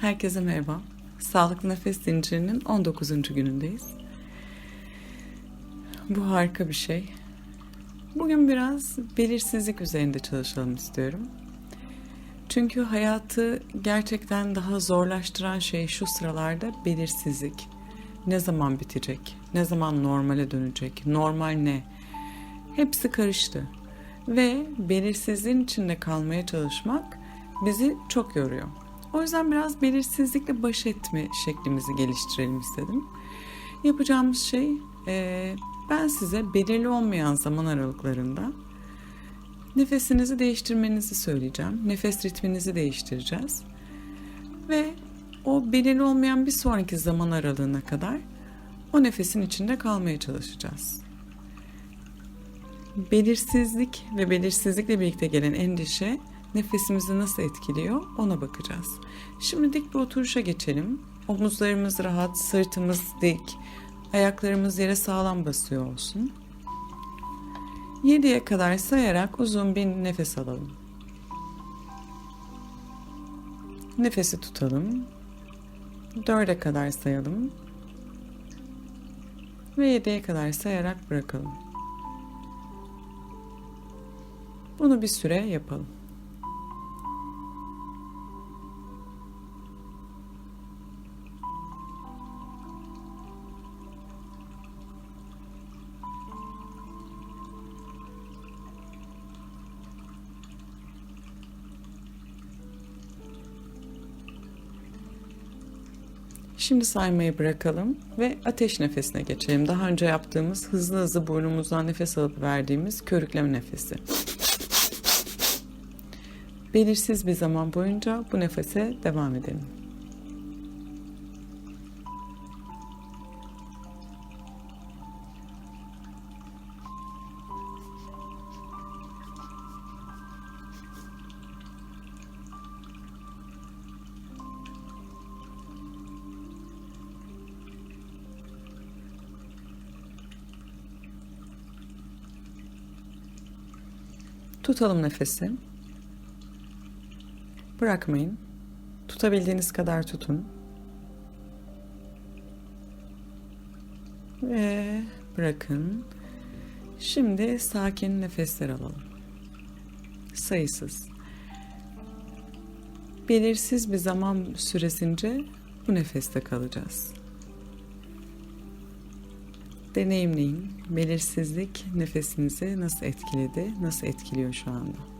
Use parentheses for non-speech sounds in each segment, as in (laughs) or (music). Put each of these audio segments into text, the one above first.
Herkese merhaba. Sağlıklı Nefes Zinciri'nin 19. günündeyiz. Bu harika bir şey. Bugün biraz belirsizlik üzerinde çalışalım istiyorum. Çünkü hayatı gerçekten daha zorlaştıran şey şu sıralarda belirsizlik. Ne zaman bitecek? Ne zaman normale dönecek? Normal ne? Hepsi karıştı. Ve belirsizliğin içinde kalmaya çalışmak bizi çok yoruyor. O yüzden biraz belirsizlikle baş etme şeklimizi geliştirelim istedim. Yapacağımız şey e, ben size belirli olmayan zaman aralıklarında nefesinizi değiştirmenizi söyleyeceğim. Nefes ritminizi değiştireceğiz. Ve o belirli olmayan bir sonraki zaman aralığına kadar o nefesin içinde kalmaya çalışacağız. Belirsizlik ve belirsizlikle birlikte gelen endişe nefesimizi nasıl etkiliyor ona bakacağız. Şimdi dik bir oturuşa geçelim. Omuzlarımız rahat, sırtımız dik, ayaklarımız yere sağlam basıyor olsun. 7'ye kadar sayarak uzun bir nefes alalım. Nefesi tutalım. 4'e kadar sayalım. Ve 7'ye kadar sayarak bırakalım. Bunu bir süre yapalım. Şimdi saymayı bırakalım ve ateş nefesine geçelim. Daha önce yaptığımız hızlı hızlı burnumuzdan nefes alıp verdiğimiz körükleme nefesi. Belirsiz bir zaman boyunca bu nefese devam edelim. Tutalım nefesi. Bırakmayın. Tutabildiğiniz kadar tutun. Ve bırakın. Şimdi sakin nefesler alalım. Sayısız. Belirsiz bir zaman süresince bu nefeste kalacağız. Deneyimleyin. Belirsizlik nefesinizi nasıl etkiledi, nasıl etkiliyor şu anda?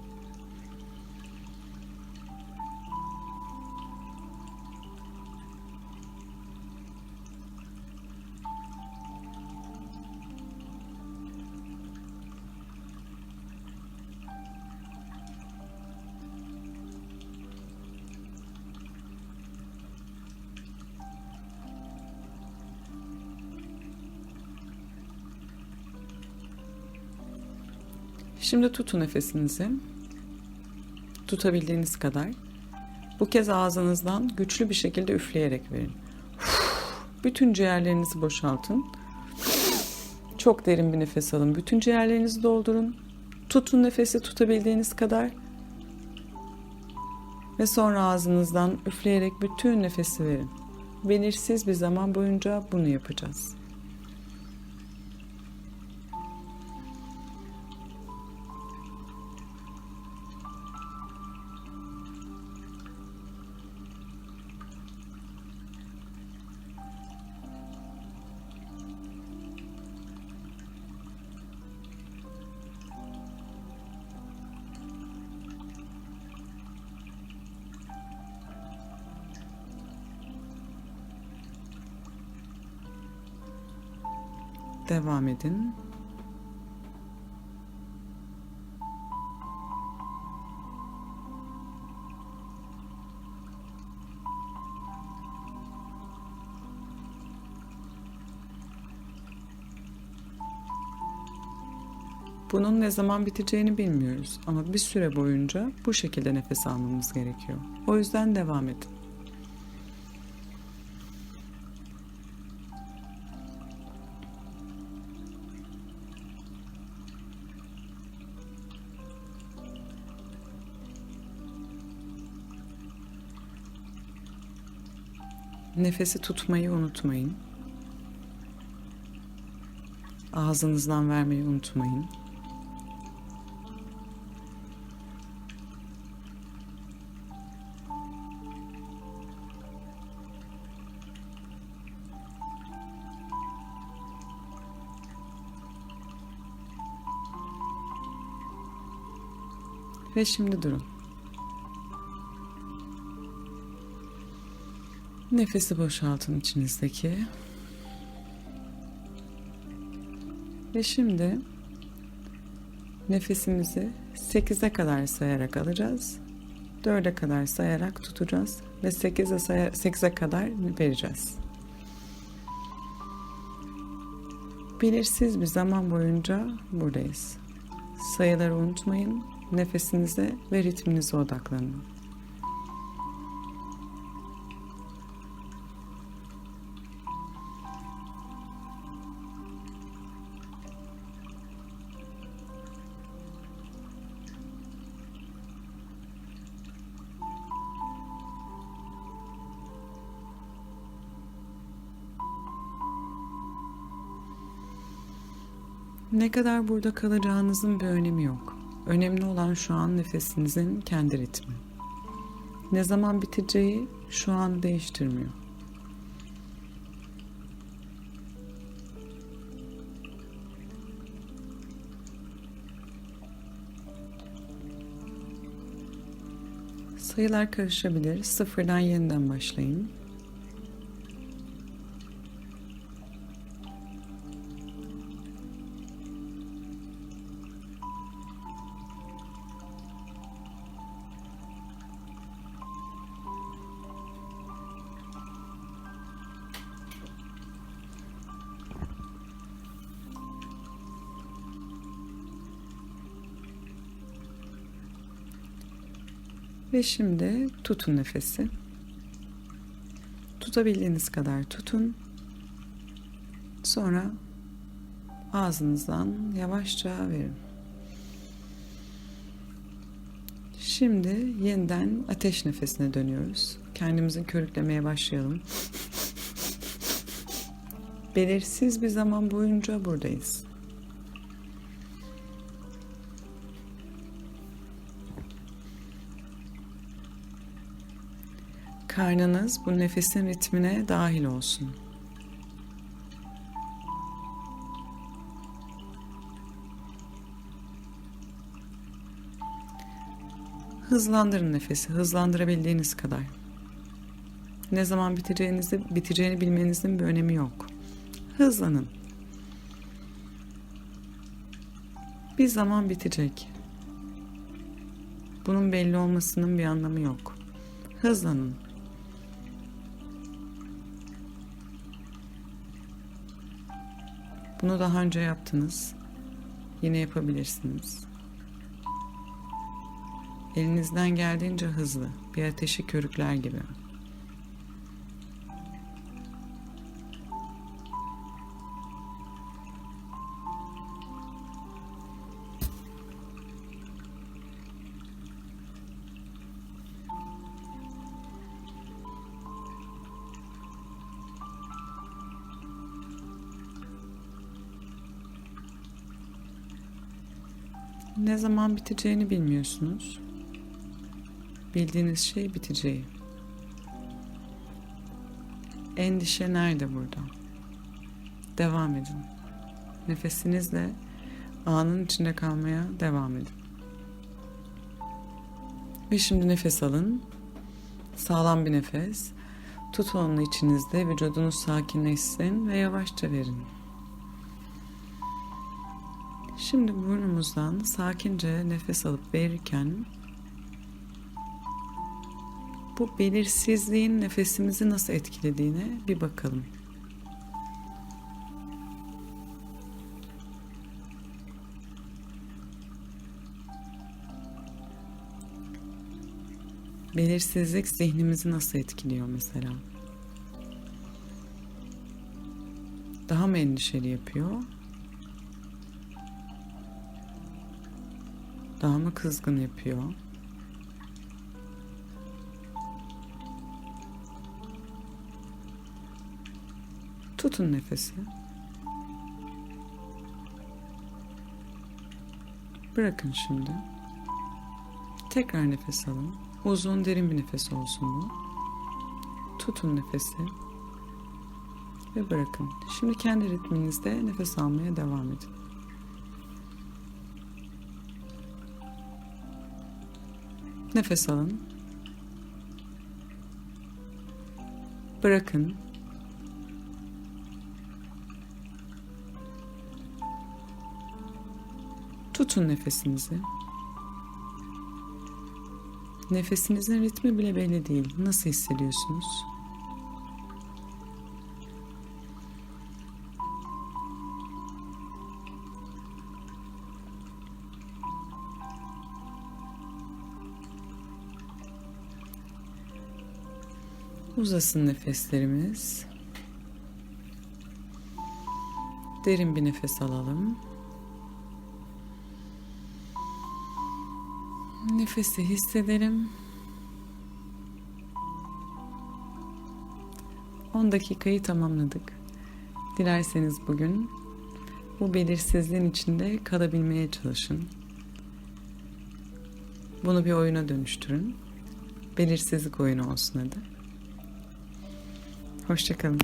Şimdi tutun nefesinizi. Tutabildiğiniz kadar. Bu kez ağzınızdan güçlü bir şekilde üfleyerek verin. (sighs) Bütün ciğerlerinizi boşaltın. Çok derin bir nefes alın. Bütün ciğerlerinizi doldurun. Tutun nefesi tutabildiğiniz kadar. Ve sonra ağzınızdan üfleyerek bütün nefesi verin. Belirsiz bir zaman boyunca bunu yapacağız. Devam edin. Bunun ne zaman biteceğini bilmiyoruz ama bir süre boyunca bu şekilde nefes almamız gerekiyor. O yüzden devam edin. Nefesi tutmayı unutmayın. Ağzınızdan vermeyi unutmayın. Ve şimdi durun. Nefesi boşaltın içinizdeki. Ve şimdi nefesimizi 8'e kadar sayarak alacağız. 4'e kadar sayarak tutacağız ve 8'e saya- 8'e kadar vereceğiz. Belirsiz bir zaman boyunca buradayız. Sayıları unutmayın. Nefesinize ve ritminize odaklanın. Ne kadar burada kalacağınızın bir önemi yok. Önemli olan şu an nefesinizin kendi ritmi. Ne zaman biteceği şu an değiştirmiyor. Sayılar karışabilir. Sıfırdan yeniden başlayın. Ve şimdi tutun nefesi. Tutabildiğiniz kadar tutun. Sonra ağzınızdan yavaşça verin. Şimdi yeniden ateş nefesine dönüyoruz. Kendimizi körüklemeye başlayalım. (laughs) Belirsiz bir zaman boyunca buradayız. Karnınız bu nefesin ritmine dahil olsun. Hızlandırın nefesi, hızlandırabildiğiniz kadar. Ne zaman biteceğinizi, biteceğini bilmenizin bir önemi yok. Hızlanın. Bir zaman bitecek. Bunun belli olmasının bir anlamı yok. Hızlanın. Bunu daha önce yaptınız. Yine yapabilirsiniz. Elinizden geldiğince hızlı, bir ateşi körükler gibi. Ne zaman biteceğini bilmiyorsunuz. Bildiğiniz şey biteceği. Endişe nerede burada? Devam edin. Nefesinizle anın içinde kalmaya devam edin. Ve şimdi nefes alın. Sağlam bir nefes. Tutun onu içinizde. Vücudunuz sakinleşsin ve yavaşça verin. Şimdi burnumuzdan sakince nefes alıp verirken bu belirsizliğin nefesimizi nasıl etkilediğine bir bakalım. Belirsizlik zihnimizi nasıl etkiliyor mesela? Daha mı endişeli yapıyor? Daha mı kızgın yapıyor? Tutun nefesi. Bırakın şimdi. Tekrar nefes alın. Uzun derin bir nefes olsun bu. Tutun nefesi. Ve bırakın. Şimdi kendi ritminizde nefes almaya devam edin. Nefes alın. Bırakın. Tutun nefesinizi. Nefesinizin ritmi bile belli değil. Nasıl hissediyorsunuz? Uzasın nefeslerimiz. Derin bir nefes alalım. Nefesi hissedelim. 10 dakikayı tamamladık. Dilerseniz bugün bu belirsizliğin içinde kalabilmeye çalışın. Bunu bir oyuna dönüştürün. Belirsizlik oyunu olsun hadi. Hoşçakalın.